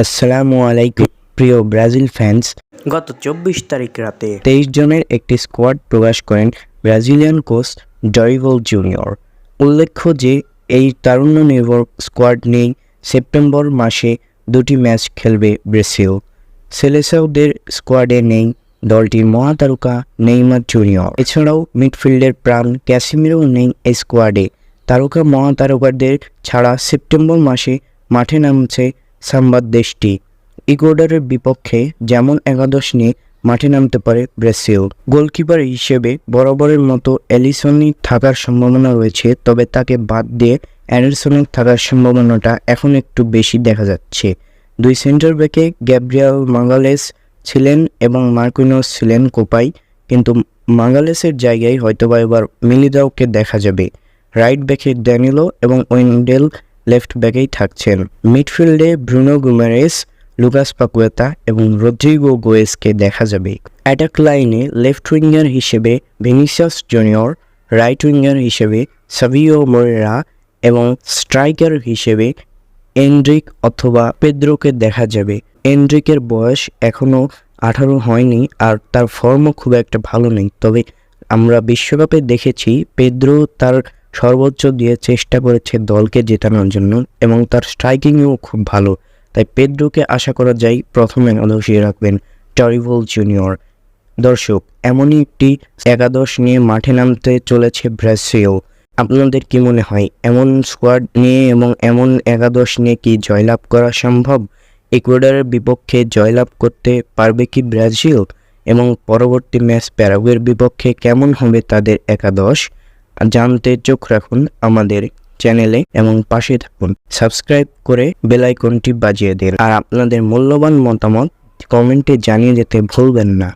আসসালামু আলাইকুম প্রিয় ব্রাজিল ফ্যান্স। গত চব্বিশ তারিখ রাতে তেইশ জনের একটি স্কোয়াড প্রকাশ করেন ব্রাজিলিয়ান কোচ ডরিভল জুনিয়র। উল্লেখ্য যে এই তারুণ্য নির্ভর স্কোয়াড নিয়েই সেপ্টেম্বর মাসে দুটি ম্যাচ খেলবে ব্রাজিল। সেলেসাউদের স্কোয়াডে নেই দলটির মহাতারকা নেইমার জুনিয়র। এছাড়াও মিডফিল্ডের প্রাণ ক্যাসিমিরও নেই এই স্কোয়াডে। তারকা মহাতারকাদের ছাড়া সেপ্টেম্বর মাসে মাঠে নামছে সাম্বাদ দেশটি। ইকুয়েডরের বিপক্ষে যেমন একাদশ নিয়ে মাঠে নামতে পারে ব্রাজিল। গোলকিপার হিসেবে বরাবরের মতো এলিসনই থাকার সম্ভাবনা রয়েছে, তবে তাকে বাদ দিয়ে অ্যান্ডারসনের থাকার সম্ভাবনাটা এখন একটু বেশি দেখা যাচ্ছে। দুই সেন্টার ব্যাকে গ্যাব্রিয়াল মাঙ্গালেস ছিলেন এবং মার্কুইনোস ছিলেন কোপাই, কিন্তু মাগালেসের জায়গায় হয়তোবা এবার মিলিদাওকে দেখা যাবে। রাইট ব্যাকে ড্যানিলো এবং ওয়েন্ডেল লেফট ব্যাকেই থাকছেন। মিডফিল্ডে ব্রুনো গুমারেস, লুকাস পাকুয়েতা এবং রদ্রিগো গোয়েসকে দেখা যাবে। অ্যাটাক লাইনে লেফট উইঙ্গার হিসেবে ভিনিসিয়াস জুনিয়র, রাইট উইঙ্গার হিসেবে সাভিও মোরেরা এবং স্ট্রাইকার হিসেবে এন্ড্রিক অথবা পেদ্রোকে দেখা যাবে। এন্ড্রিকের বয়স এখনও আঠারো হয়নি আর তার ফর্মও খুব একটা ভালো নেই, তবে আমরা বিশ্বকাপে দেখেছি পেদ্রো তার সর্বোচ্চ দিয়ে চেষ্টা করেছে দলকে জেতানোর জন্য এবং তার স্ট্রাইকিংও খুব ভালো। তাই পেদ্রোকে আশা করা যায় প্রথমে একাদশে রাখবেন টরিভল জুনিয়র। দর্শক, এমনই একটি একাদশ নিয়ে মাঠে নামতে চলেছে ব্রাজিল। আপনাদের কি মনে হয়, এমন স্কোয়াড নিয়ে এবং এমন একাদশ নিয়ে কি জয়লাভ করা সম্ভব? ইকুয়েডরের বিপক্ষে জয়লাভ করতে পারবে কি ব্রাজিল? এবং পরবর্তী ম্যাচ প্যারাগুয়ের বিপক্ষে কেমন হবে তাদের একাদশ? জানতে চোখ রাখুন আমাদের চ্যানেলে এবং পাশে থাকুন। সাবস্ক্রাইব করে বেল আইকনটি বাজিয়ে দিন। আর আপনাদের মূল্যবান মতামত কমেন্টে জানিয়ে যেতে ভুলবেন না।